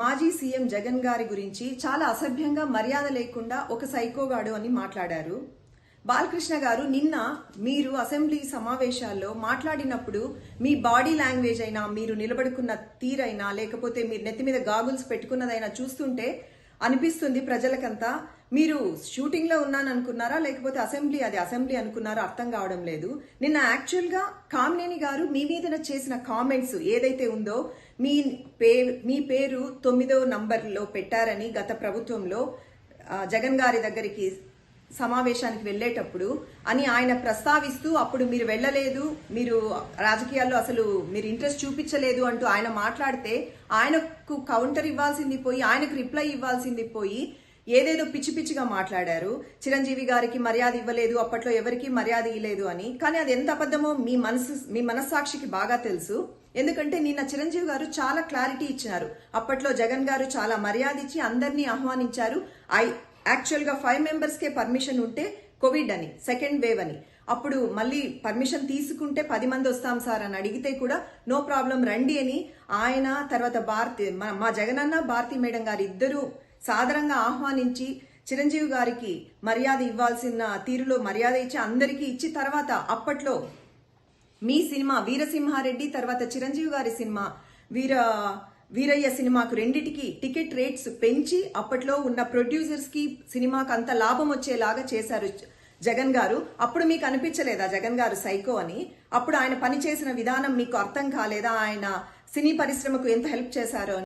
మాజీ సీఎం జగన్ గారి గురించి చాలా అసభ్యంగా మర్యాద లేకుండా ఒక సైకోగాడు అని మాట్లాడారు. బాలకృష్ణ గారు నిన్న మీరు అసెంబ్లీ సమావేశాల్లో మాట్లాడినప్పుడు మీ బాడీ లాంగ్వేజ్ అయినా మీరు నిలబడుకున్న తీరైనా లేకపోతే మీరు నెత్తి మీద గాగుల్స్ పెట్టుకున్నదైనా చూస్తుంటే అనిపిస్తుంది ప్రజలకంతా. మీరు షూటింగ్లో ఉన్నాను అనుకున్నారా లేకపోతే అసెంబ్లీ అది అసెంబ్లీ అనుకున్నారా? అర్థం కావడం లేదు. నిన్న యాక్చువల్గా కామినేని గారు మీ మీద చేసిన కామెంట్స్ ఏదైతే ఉందో మీ పేరు మీ పేరు తొమ్మిదో నంబర్లో పెట్టారని గత ప్రభుత్వంలో జగన్ గారి దగ్గరికి సమావేశానికి వెళ్ళేటప్పుడు అని ఆయన ప్రస్తావిస్తూ అప్పుడు మీరు వెళ్ళలేదు మీరు రాజకీయాల్లో అసలు మీరు ఇంట్రెస్ట్ చూపించలేదు అంటూ ఆయన మాట్లాడితే ఆయనకు కౌంటర్ ఇవ్వాల్సింది పోయి ఆయనకు రిప్లై ఇవ్వాల్సింది పోయి ఏదేదో పిచ్చి పిచ్చిగా మాట్లాడారు. చిరంజీవి గారికి మర్యాద ఇవ్వలేదు అప్పట్లో ఎవరికి మర్యాద ఇవ్వలేదు అని. కానీ అది ఎంత అబద్ధమో మీ మనసు మీ మనస్సాక్షికి బాగా తెలుసు. ఎందుకంటే నిన్న చిరంజీవి గారు చాలా క్లారిటీ ఇచ్చినారు. అప్పట్లో జగన్ గారు చాలా మర్యాద ఇచ్చి అందరినీ ఆహ్వానించారు. ఐ యాక్చువల్గా ఫైవ్ మెంబర్స్ కే పర్మిషన్ ఉంటే కోవిడ్ అని సెకండ్ వేవ్ అని. అప్పుడు మళ్ళీ పర్మిషన్ తీసుకుంటే పది మంది వస్తాం సార్ అని అడిగితే కూడా నో ప్రాబ్లం రండి అని ఆయన తర్వాత భారతి మా- మా జగనన్న భారతి మేడం గారు ఇద్దరు సాదరంగా ఆహ్వానించి చిరంజీవి గారికి మర్యాద ఇవ్వాల్సిన తీరులో మర్యాద ఇచ్చి అందరికీ ఇచ్చి తర్వాత అప్పట్లో మీ సినిమా వీరసింహారెడ్డి తర్వాత చిరంజీవి గారి సినిమా వీర వీరయ్య సినిమాకు రెండిటికి టికెట్ రేట్స్ పెంచి అప్పట్లో ఉన్న ప్రొడ్యూసర్స్కి సినిమాకు అంత లాభం వచ్చేలాగా చేశారు జగన్ గారు. అప్పుడు మీకు అనిపించలేదా జగన్ గారు సైకో అని? అప్పుడు ఆయన పనిచేసిన విధానం మీకు అర్థం కాలేదా? ఆయన సినీ పరిశ్రమకు ఎంత హెల్ప్ చేశారో అని?